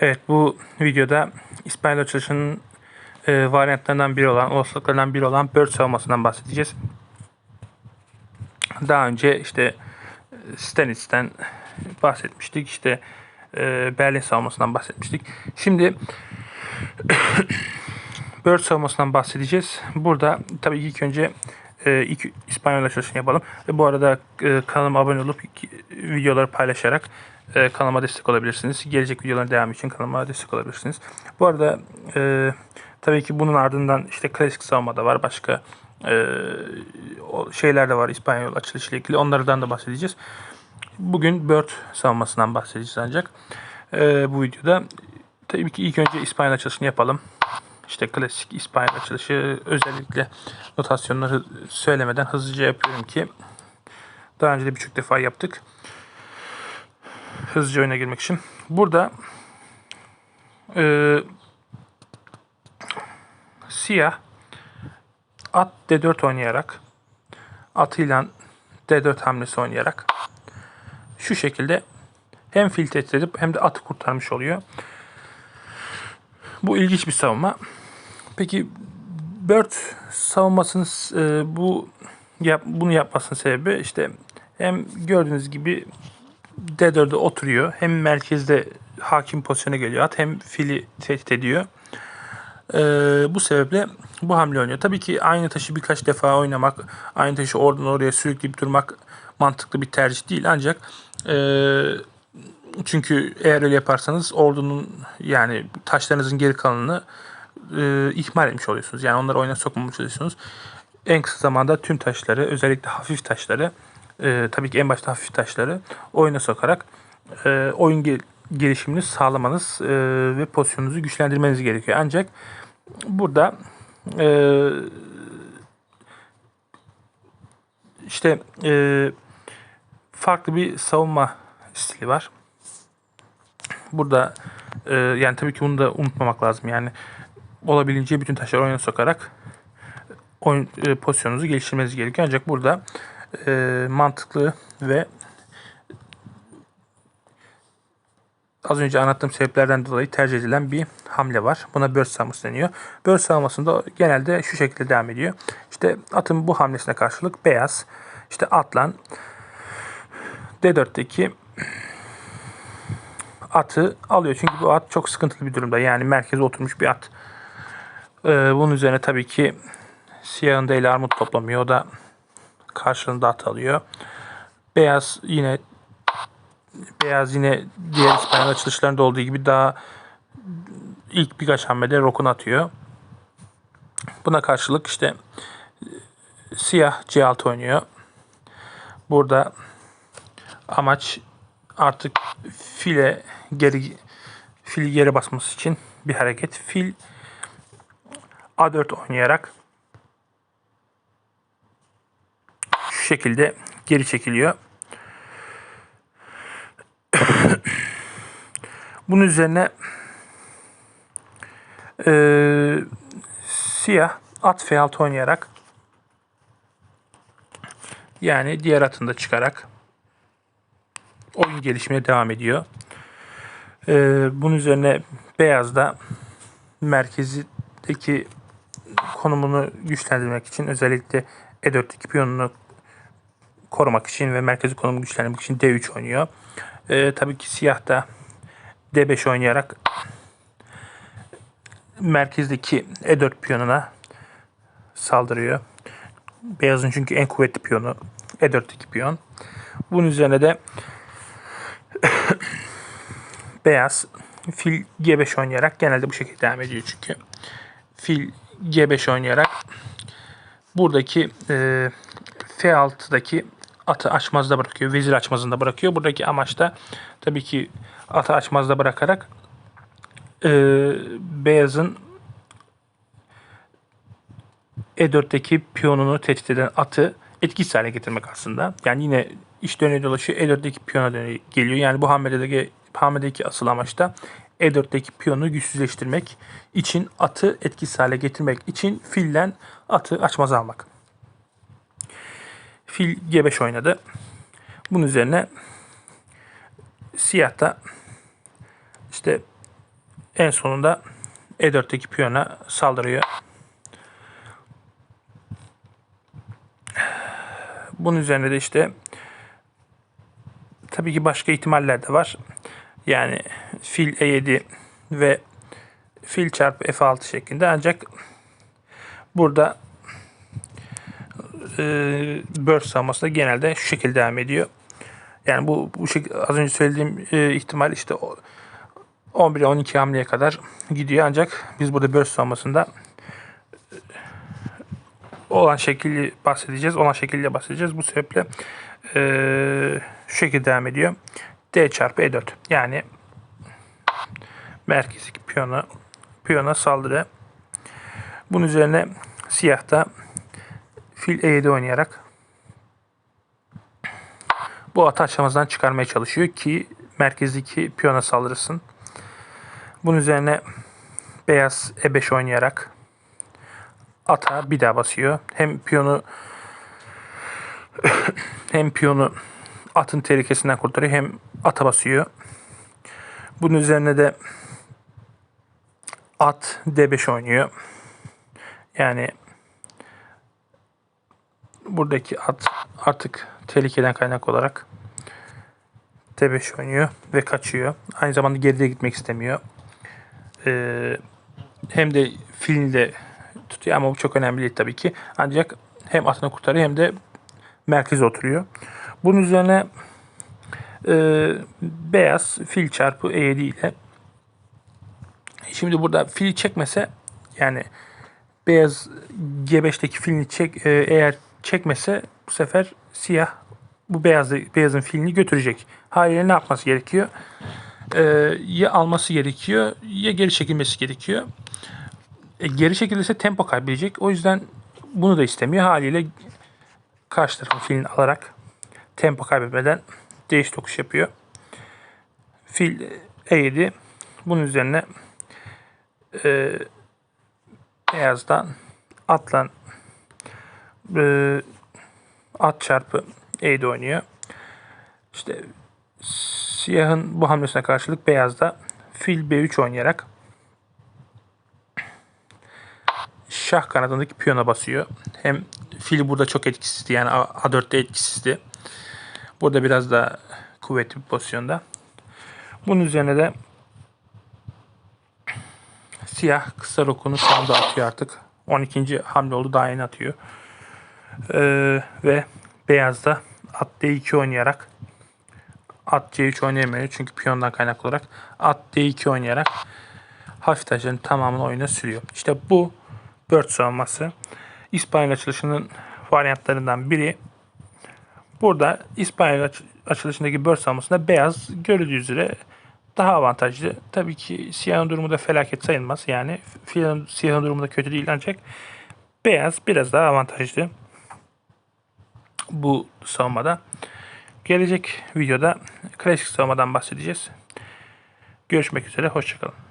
Evet bu videoda İspanyol açılışının e, varyantlarından biri olan, olasılıklarından biri olan bird savunmasından bahsedeceğiz. Daha önce işte e, Stanitz'ten bahsetmiştik. İşte e, Berlin savunmasından bahsetmiştik. Şimdi bird savunmasından bahsedeceğiz. Burada tabii ilk önce e, ilk İspanyol açılışını yapalım. E, bu arada e, kanalıma abone olup videoları paylaşarak e, kanalıma destek olabilirsiniz. Gelecek videoların devamı için kanalıma destek olabilirsiniz. Bu arada e, tabii ki bunun ardından işte klasik savunma da var. Başka e, şeyler de var İspanyol açılışıyla ilgili. Onlardan da bahsedeceğiz. Bugün Bird savunmasından bahsedeceğiz ancak. E, bu videoda tabii ki ilk önce İspanyol açılışını yapalım. İşte klasik İspanyol açılışı özellikle notasyonları söylemeden hızlıca yapıyorum ki daha önce de birçok defa yaptık. Hızlıca oyuna girmek için. Burada e, siyah at D4 oynayarak atıyla D4 hamlesi oynayarak şu şekilde hem fil tehdit edip hem de atı kurtarmış oluyor. Bu ilginç bir savunma. Peki Bird savunmasının e, bu yap, bunu yapmasının sebebi işte hem gördüğünüz gibi D4'e oturuyor. Hem merkezde hakim pozisyona geliyor at hem fili tehdit ediyor. Ee, bu sebeple bu hamle oynuyor. Tabii ki aynı taşı birkaç defa oynamak, aynı taşı oradan oraya sürükleyip durmak mantıklı bir tercih değil. Ancak e, çünkü eğer öyle yaparsanız ordunun yani taşlarınızın geri kalanını e, ihmal etmiş oluyorsunuz. Yani onları oyuna sokmamış oluyorsunuz. En kısa zamanda tüm taşları özellikle hafif taşları e, tabii ki en başta hafif taşları oyuna sokarak e, oyun gel- gelişimini sağlamanız e, ve pozisyonunuzu güçlendirmeniz gerekiyor. Ancak burada e, işte e, farklı bir savunma stili var. Burada e, yani tabii ki bunu da unutmamak lazım. Yani olabildiğince bütün taşları oyuna sokarak oyun e, pozisyonunuzu geliştirmeniz gerekiyor. Ancak burada e, mantıklı ve az önce anlattığım sebeplerden dolayı tercih edilen bir hamle var. Buna bird savunması deniyor. Bird savunmasında genelde şu şekilde devam ediyor. İşte atın bu hamlesine karşılık beyaz işte atlan D4'teki atı alıyor. Çünkü bu at çok sıkıntılı bir durumda. Yani merkeze oturmuş bir at. Ee, bunun üzerine tabii ki siyahın da armut toplamıyor. O da karşılığında at alıyor. Beyaz yine beyaz yine diğer İspanyol açılışlarında olduğu gibi daha ilk birkaç hamlede rokun atıyor. Buna karşılık işte siyah C6 oynuyor. Burada amaç artık file geri fil yere basması için bir hareket. Fil A4 oynayarak şekilde geri çekiliyor. Bunun üzerine e, siyah at F6 oynayarak yani diğer atını da çıkarak oyun gelişmeye devam ediyor. Ee, bunun üzerine beyaz da merkezdeki konumunu güçlendirmek için özellikle E4'teki piyonunu korumak için ve merkezi konumu güçlendirmek için D3 oynuyor. Ee, tabii ki siyah da D5 oynayarak merkezdeki E4 piyonuna saldırıyor. Beyazın çünkü en kuvvetli piyonu E4'teki piyon. Bunun üzerine de beyaz fil G5 oynayarak genelde bu şekilde devam ediyor çünkü. Fil G5 oynayarak buradaki e, F6'daki atı açmazda bırakıyor. Vezir açmazında bırakıyor. Buradaki amaç da tabii ki atı açmazda bırakarak e, beyazın E4'teki piyonunu tehdit eden atı etkisiz hale getirmek aslında. Yani yine iş dönüyor dolaşıyor E4'teki piyona geliyor. Yani bu hamledeki, hamledeki asıl amaç da E4'teki piyonu güçsüzleştirmek için atı etkisiz hale getirmek için fillen atı açmaz almak. Fil G5 oynadı. Bunun üzerine siyah da işte en sonunda E4'teki piyona saldırıyor. Bunun üzerine de işte tabii ki başka ihtimaller de var. Yani fil E7 ve fil çarpı F6 şeklinde ancak burada e, burst savunması da genelde şu şekilde devam ediyor. Yani bu, bu şek- az önce söylediğim e, ihtimal işte o- 11 12 hamleye kadar gidiyor ancak biz burada burst savunmasında e, olan şekilli bahsedeceğiz. Olan şekilde bahsedeceğiz. Bu sebeple e, şu şekilde devam ediyor. D çarpı E4. Yani merkezdeki piyona piyona saldırı. Bunun üzerine siyah da fil E7 oynayarak bu atı aşamasından çıkarmaya çalışıyor ki merkezdeki piyona saldırısın. Bunun üzerine beyaz E5 oynayarak ata bir daha basıyor. Hem piyonu hem piyonu atın tehlikesinden kurtarıyor hem ata basıyor. Bunun üzerine de at D5 oynuyor. Yani buradaki at artık tehlikeden kaynak olarak D5 oynuyor ve kaçıyor. Aynı zamanda geride gitmek istemiyor. Ee, hem de filini de tutuyor ama bu çok önemli değil tabii ki. Ancak hem atını kurtarıyor hem de merkeze oturuyor. Bunun üzerine e, beyaz fil çarpı E7 ile Şimdi burada fili çekmese yani beyaz G5'teki filini çek e, eğer çekmese bu sefer siyah bu beyaz beyazın filini götürecek. Haliyle ne yapması gerekiyor? E, ya alması gerekiyor ya geri çekilmesi gerekiyor. E, geri çekilirse tempo kaybedecek. O yüzden bunu da istemiyor. Haliyle karşı tarafın filini alarak tempo kaybetmeden değiş tokuş yapıyor. Fil E7 bunun üzerine e, beyazdan atlan e, at çarpı E'de oynuyor. İşte siyahın bu hamlesine karşılık beyaz da fil B3 oynayarak şah kanadındaki piyona basıyor. Hem fil burada çok etkisizdi yani A4'te etkisizdi. Burada biraz da kuvvetli bir pozisyonda. Bunun üzerine de Siyah kısa rokunu şu anda atıyor artık. 12. hamle oldu daha yeni atıyor. Ee, ve beyaz da at D2 oynayarak at C3 oynayamıyor çünkü piyondan kaynaklı olarak at D2 oynayarak hafif taşların tamamını oyuna sürüyor. İşte bu bird savunması İspanyol açılışının varyantlarından biri. Burada İspanyol aç- açılışındaki bird savunmasında beyaz görüldüğü üzere daha avantajlı. Tabii ki siyahın durumu da felaket sayılmaz. Yani siyahın durumu da kötü değil ancak beyaz biraz daha avantajlı bu savunmada. Gelecek videoda klasik savunmadan bahsedeceğiz. Görüşmek üzere, hoşçakalın.